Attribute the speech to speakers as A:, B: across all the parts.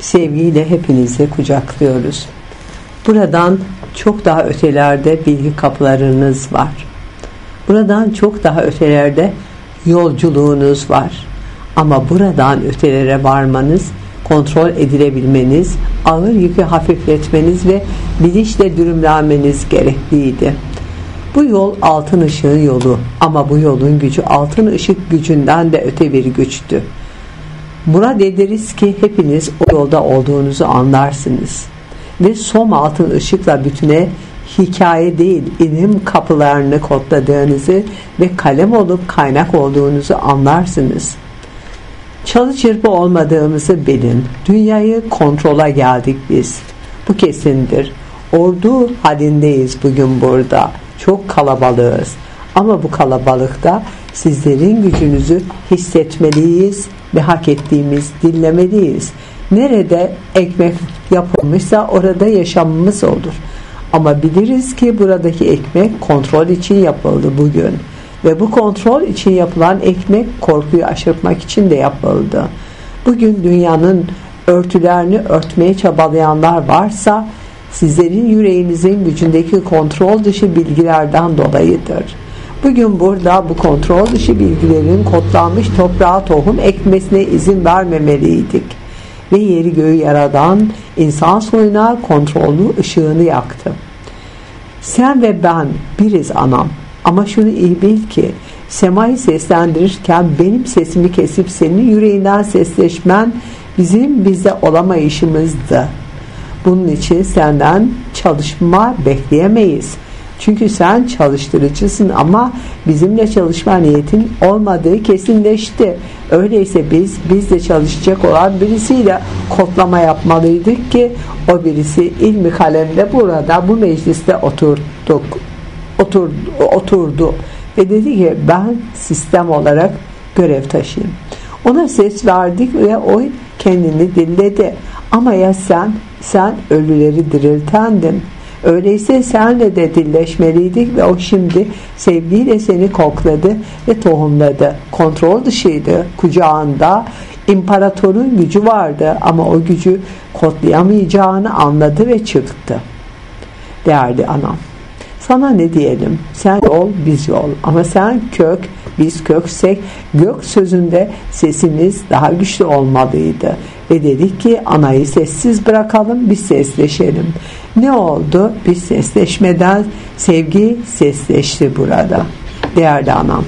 A: sevgiyle hepinizi kucaklıyoruz. Buradan çok daha ötelerde bilgi kapılarınız var. Buradan çok daha ötelerde yolculuğunuz var. Ama buradan ötelere varmanız, kontrol edilebilmeniz, ağır yükü hafifletmeniz ve bilinçle dürümlenmeniz gerekliydi. Bu yol altın ışığın yolu ama bu yolun gücü altın ışık gücünden de öte bir güçtü. Buna dediriz ki hepiniz o yolda olduğunuzu anlarsınız. Ve som altın ışıkla bütüne hikaye değil ilim kapılarını kodladığınızı ve kalem olup kaynak olduğunuzu anlarsınız. Çalı çırpı olmadığımızı bilin. Dünyayı kontrola geldik biz. Bu kesindir. Ordu halindeyiz bugün burada. Çok kalabalığız. Ama bu kalabalıkta sizlerin gücünüzü hissetmeliyiz ve hak ettiğimiz dinlemeliyiz. Nerede ekmek yapılmışsa orada yaşamımız olur. Ama biliriz ki buradaki ekmek kontrol için yapıldı bugün. Ve bu kontrol için yapılan ekmek korkuyu aşırtmak için de yapıldı. Bugün dünyanın örtülerini örtmeye çabalayanlar varsa sizlerin yüreğinizin gücündeki kontrol dışı bilgilerden dolayıdır. Bugün burada bu kontrol dışı bilgilerin kodlanmış toprağa tohum ekmesine izin vermemeliydik. Ve yeri göğü yaradan insan soyuna kontrollü ışığını yaktı. Sen ve ben biriz anam ama şunu iyi bil ki semayı seslendirirken benim sesimi kesip senin yüreğinden sesleşmen bizim bizde olamayışımızdı. Bunun için senden çalışma bekleyemeyiz. Çünkü sen çalıştırıcısın ama bizimle çalışma niyetin olmadığı kesinleşti. Öyleyse biz bizle çalışacak olan birisiyle kodlama yapmalıydık ki o birisi ilmi kalemde burada bu mecliste oturduk. Oturdu, oturdu ve dedi ki ben sistem olarak görev taşıyayım. Ona ses verdik ve o kendini dilledi. Ama ya sen, sen ölüleri diriltendin. Öyleyse senle de dilleşmeliydik ve o şimdi sevgiyle seni kokladı ve tohumladı. Kontrol dışıydı. Kucağında imparatorun gücü vardı ama o gücü kodlayamayacağını anladı ve çıktı. Değerli anam. Sana ne diyelim? Sen yol, biz yol. Ama sen kök, biz köksek gök sözünde sesimiz daha güçlü olmalıydı. Ve dedik ki anayı sessiz bırakalım biz sesleşelim. Ne oldu? Biz sesleşmeden sevgi sesleşti burada. Değerli anam.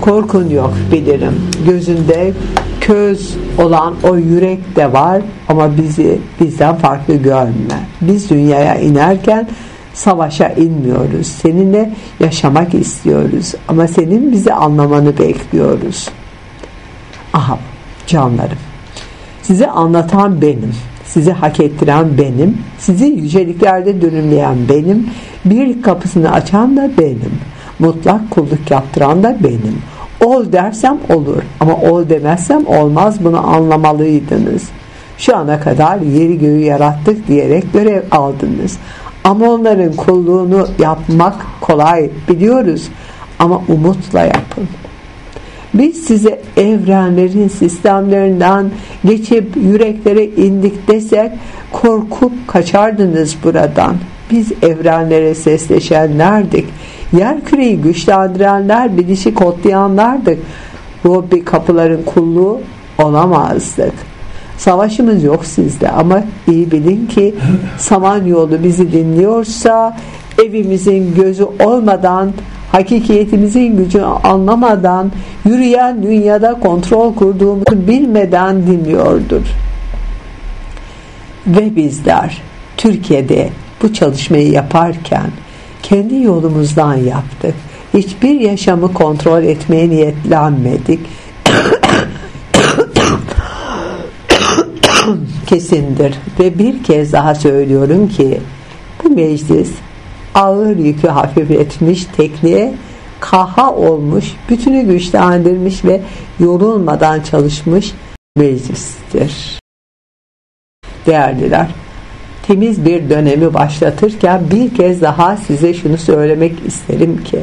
A: Korkun yok bilirim. Gözünde köz olan o yürek de var ama bizi bizden farklı görme. Biz dünyaya inerken savaşa inmiyoruz. Seninle yaşamak istiyoruz. Ama senin bizi anlamanı bekliyoruz. Aha canlarım. Size anlatan benim. Sizi hak ettiren benim. Sizi yüceliklerde dönümleyen benim. Bir kapısını açan da benim. Mutlak kulluk yaptıran da benim. Ol dersem olur ama ol demezsem olmaz bunu anlamalıydınız. Şu ana kadar yeri göğü yarattık diyerek görev aldınız. Ama onların kulluğunu yapmak kolay biliyoruz. Ama umutla yapın. Biz size evrenlerin sistemlerinden geçip yüreklere indik desek korkup kaçardınız buradan. Biz evrenlere sesleşenlerdik. Yer küreyi güçlendirenler, bilişi kodlayanlardık. Bir kapıların kulluğu olamazdık. Savaşımız yok sizde ama iyi bilin ki Samanyolu bizi dinliyorsa evimizin gözü olmadan hakikiyetimizin gücünü anlamadan yürüyen dünyada kontrol kurduğumuzu bilmeden dinliyordur. Ve bizler Türkiye'de bu çalışmayı yaparken kendi yolumuzdan yaptık. Hiçbir yaşamı kontrol etmeye niyetlenmedik. Kesindir ve bir kez daha söylüyorum ki bu meclis ağır yükü hafifletmiş tekniğe kaha olmuş, bütünü güçlendirmiş ve yorulmadan çalışmış meclistir. Değerliler, temiz bir dönemi başlatırken bir kez daha size şunu söylemek isterim ki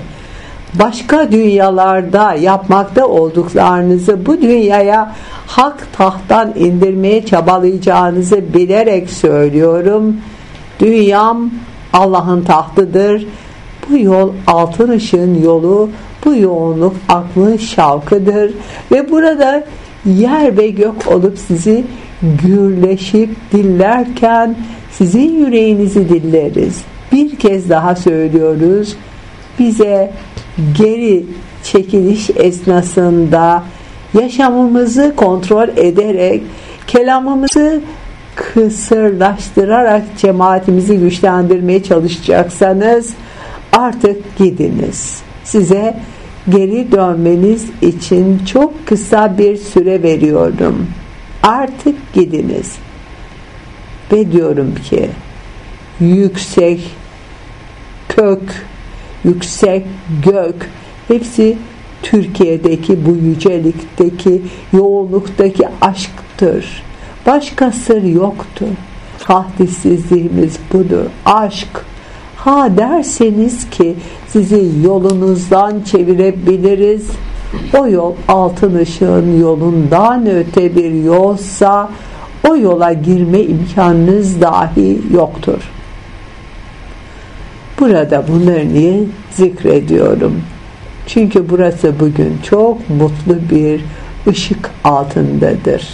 A: başka dünyalarda yapmakta olduklarınızı bu dünyaya hak tahttan indirmeye çabalayacağınızı bilerek söylüyorum. Dünyam Allah'ın tahtıdır. Bu yol altın ışığın yolu, bu yoğunluk aklın şavkıdır ve burada yer ve gök olup sizi gürleşip dillerken sizin yüreğinizi dilleriz. Bir kez daha söylüyoruz. Bize geri çekiliş esnasında yaşamımızı kontrol ederek kelamımızı kısırlaştırarak cemaatimizi güçlendirmeye çalışacaksanız artık gidiniz. Size geri dönmeniz için çok kısa bir süre veriyorum. Artık gidiniz. Ve diyorum ki yüksek kök, yüksek gök hepsi Türkiye'deki bu yücelikteki yoğunluktaki aşktır. Başka sır yoktur. Tahdissizliğimiz budur. Aşk. Ha derseniz ki sizi yolunuzdan çevirebiliriz. O yol altın ışığın yolundan öte bir yolsa o yola girme imkanınız dahi yoktur. Burada bunları niye zikrediyorum? Çünkü burası bugün çok mutlu bir ışık altındadır.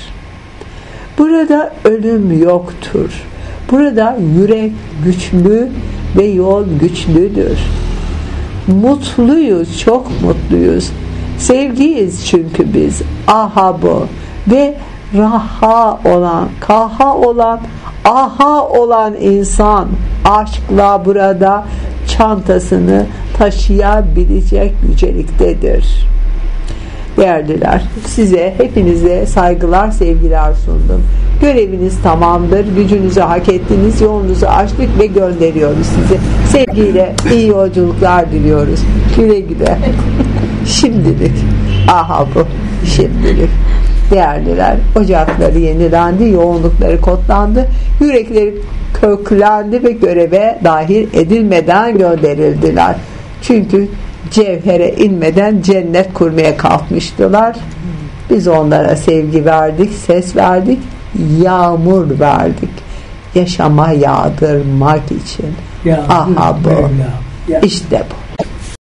A: Burada ölüm yoktur. Burada yürek güçlü ve yol güçlüdür. Mutluyuz, çok mutluyuz. Sevgiyiz çünkü biz. Aha bu. Ve raha olan, kaha olan, aha olan insan aşkla burada çantasını taşıyabilecek yüceliktedir. Değerliler, size hepinize saygılar, sevgiler sundum. Göreviniz tamamdır, gücünüzü hak ettiniz, yolunuzu açtık ve gönderiyoruz sizi. Sevgiyle iyi yolculuklar diliyoruz. Güle güle. Şimdilik. Aha bu. Şimdilik. Değerliler, ocakları yenilendi, yoğunlukları kodlandı, yürekleri köklendi ve göreve dahil edilmeden gönderildiler. Çünkü cevhere inmeden cennet kurmaya kalkmıştılar. Biz onlara sevgi verdik, ses verdik, yağmur verdik. Yaşama yağdırmak için.
B: Ya,
A: Aha bu.
B: Ya.
A: İşte bu.